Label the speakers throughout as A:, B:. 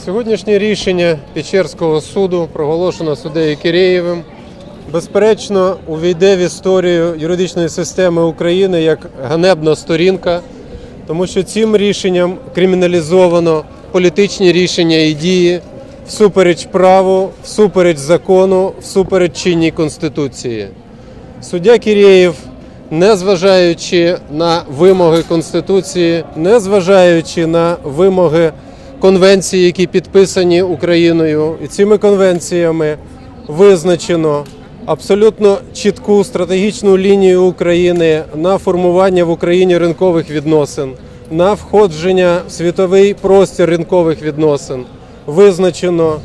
A: Сьогоднішнє рішення Печерського суду, проголошено суддею Кирєєвим, безперечно, увійде в історію юридичної системи України як ганебна сторінка, тому що цим рішенням криміналізовано політичні рішення і дії всупереч праву, всупереч закону, всупереч чинній конституції. Суддя Кірєєв, незважаючи на вимоги Конституції, незважаючи на вимоги конвенції, які підписані Україною, і цими конвенціями визначено абсолютно чітку стратегічну лінію України на формування в Україні ринкових відносин, на входження в світовий простір ринкових відносин. Визначено,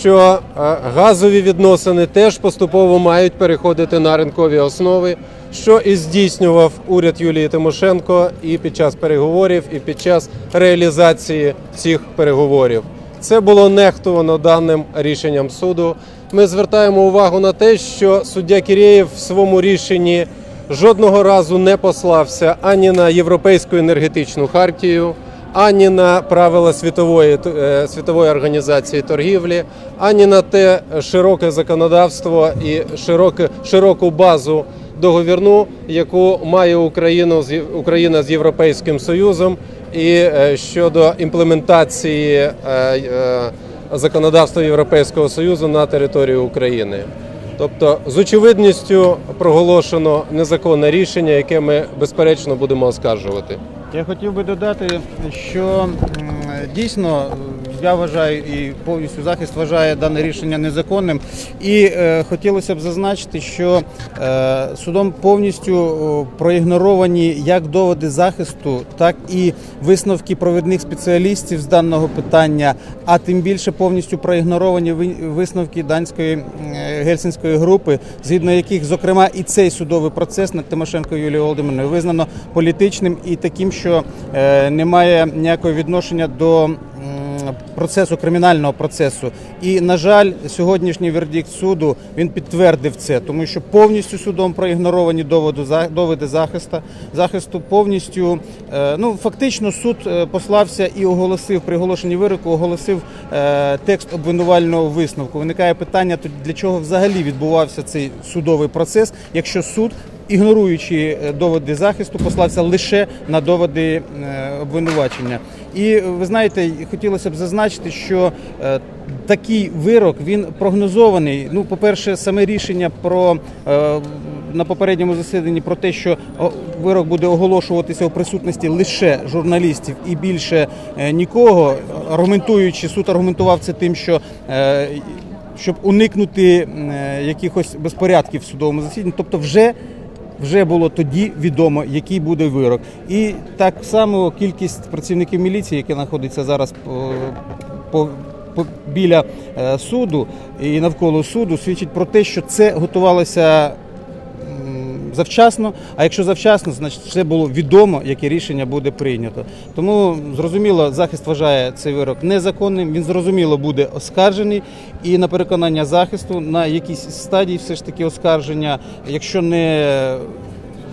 A: що е, газові відносини теж поступово мають переходити на ринкові основи, що і здійснював уряд Юлії Тимошенко і під час переговорів, і під час реалізації цих переговорів. Це було нехтувано даним рішенням суду. Ми звертаємо увагу на те, що суддя Кірєєв в своєму рішенні жодного разу не послався ані на європейську енергетичну хартію, ані на правила світової е, світової організації торгівлі, ані на те широке законодавство і широке, широку базу договірну, яку має Україну з Україна з Європейським Союзом, і е, щодо імплементації е, е, законодавства Європейського Союзу на територію України. Тобто, з очевидністю проголошено незаконне рішення, яке ми безперечно будемо оскаржувати.
B: Я хотів би додати, що дійсно я вважаю і повністю захист вважає дане рішення незаконним. І е, хотілося б зазначити, що е, судом повністю проігноровані як доводи захисту, так і висновки провідних спеціалістів з даного питання, а тим більше повністю проігноровані висновки данської е, гельсінської групи, згідно яких, зокрема, і цей судовий процес над Тимошенко Юлією Володимирівною визнано політичним і таким, що е, не має ніякого відношення до процесу кримінального процесу. І на жаль, сьогоднішній вердикт суду він підтвердив це, тому що повністю судом проігноровані доводи доводи захисту, захисту повністю. е, Ну фактично, суд е, послався і оголосив при оголошенні вироку, оголосив е, текст обвинувального висновку. Виникає питання, для чого взагалі відбувався цей судовий процес, якщо суд ігноруючи доводи захисту, послався лише на доводи обвинувачення. І ви знаєте, хотілося б зазначити, що е, такий вирок він прогнозований. Ну, по-перше, саме рішення про е, на попередньому засіданні про те, що вирок буде оголошуватися у присутності лише журналістів і більше е, нікого, аргументуючи суд аргументував це тим, що щоб уникнути якихось безпорядків в судовому засіданні, тобто вже вже було тоді відомо, який буде вирок. І так само кількість працівників міліції, які знаходяться зараз по, по, по біля е, суду і навколо суду, свідчить про те, що це готувалося завчасно. А якщо завчасно, значить це було відомо, яке рішення буде прийнято. Тому зрозуміло, захист вважає цей вирок незаконним. Він зрозуміло буде оскаржений. І на переконання захисту на якійсь стадії все ж таки оскарження, якщо не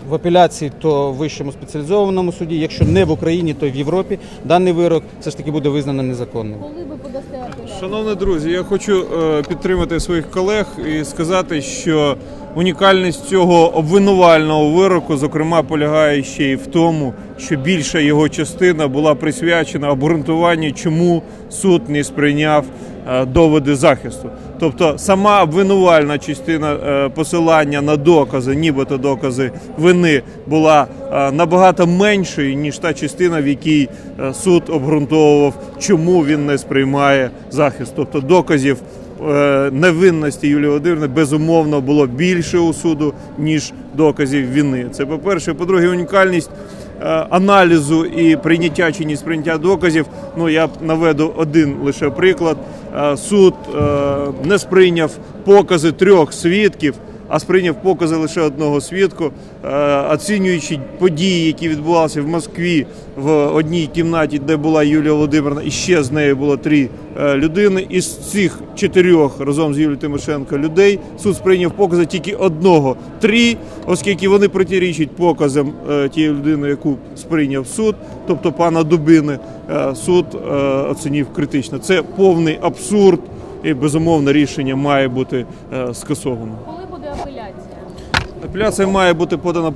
B: в апеляції, то в вищому спеціалізованому суді, якщо не в Україні, то в Європі, даний вирок все ж таки буде визнано незаконним.
C: Коли ви подасте апеляцію?
D: Шановні друзі, я хочу е, підтримати своїх колег і сказати, що унікальність цього обвинувального вироку, зокрема, полягає ще й в тому, що більша його частина була присвячена обґрунтуванню, чому суд не сприйняв е, доводи захисту. Тобто сама обвинувальна частина е, посилання на докази, нібито докази вини, була е, набагато меншою, ніж та частина, в якій суд обґрунтовував, чому він не сприймає захист. Тобто доказів невинності Юлії Володимирівни безумовно було більше у суду, ніж доказів вини. Це по-перше. По-друге, унікальність е, аналізу і прийняття чи не сприйняття доказів. Ну я наведу один лише приклад. Е, Суд е, не сприйняв покази трьох свідків. А сприйняв покази лише одного свідку, е, оцінюючи події, які відбувалися в Москві в одній кімнаті, де була Юлія Володимирівна, і ще з нею було три е, людини. Із цих чотирьох разом з Юлією Тимошенко людей суд сприйняв покази тільки одного три, оскільки вони протирічать показам е, тієї людини, яку сприйняв суд, тобто пана Дубини. Суд оцінив критично. Це повний абсурд, і безумовно рішення має бути скасовано.
C: Апеляція?
D: Має бути подана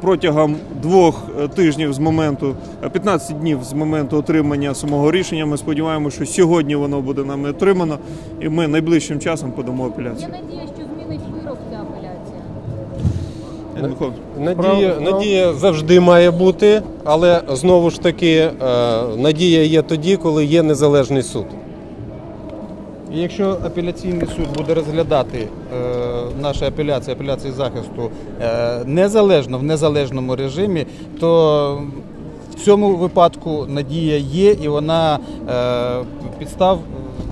D: протягом двох е, тижнів з моменту, е, 15 днів з моменту отримання самого рішення. Ми сподіваємося, що сьогодні воно буде нами отримано, і ми найближчим часом подамо апеляцію.
C: надія, що змінить вирок ця апеляція.
D: Е,
A: Надія, надія завжди має бути, але знову ж таки е, надія є тоді, коли є незалежний суд.
B: І якщо апеляційний суд буде розглядати е, наші апеляції, апеляції захисту е, незалежно в незалежному режимі, то в цьому випадку надія є, і вона е, підстав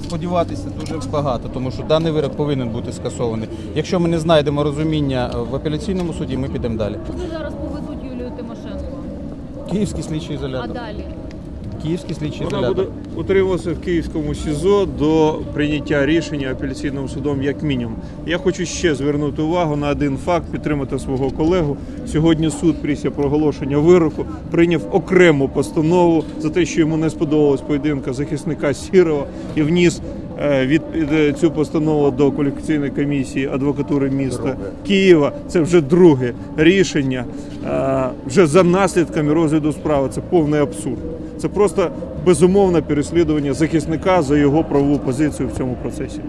B: сподіватися дуже багато, тому що даний вирок повинен бути скасований. Якщо ми не знайдемо розуміння в апеляційному суді, ми підемо далі.
C: Куди зараз повезуть Юлію Тимошенко?
B: Київський слідчий
C: А
B: ізолятор.
C: далі?
B: Київський слідчий
D: Вона буде утримуватися в Київському СІЗО до прийняття рішення апеляційним судом як мінімум. Я хочу ще звернути увагу на один факт, підтримати свого колегу. Сьогодні суд після проголошення вироку прийняв окрему постанову за те, що йому не сподобалась поєдинка захисника Сірова і вніс е, від е, цю постанову до кваліфікаційної комісії адвокатури міста Києва. Це вже друге рішення. е, Вже за наслідками розгляду справи. Це повний абсурд. Це просто безумовне переслідування захисника за його правову позицію в цьому процесі.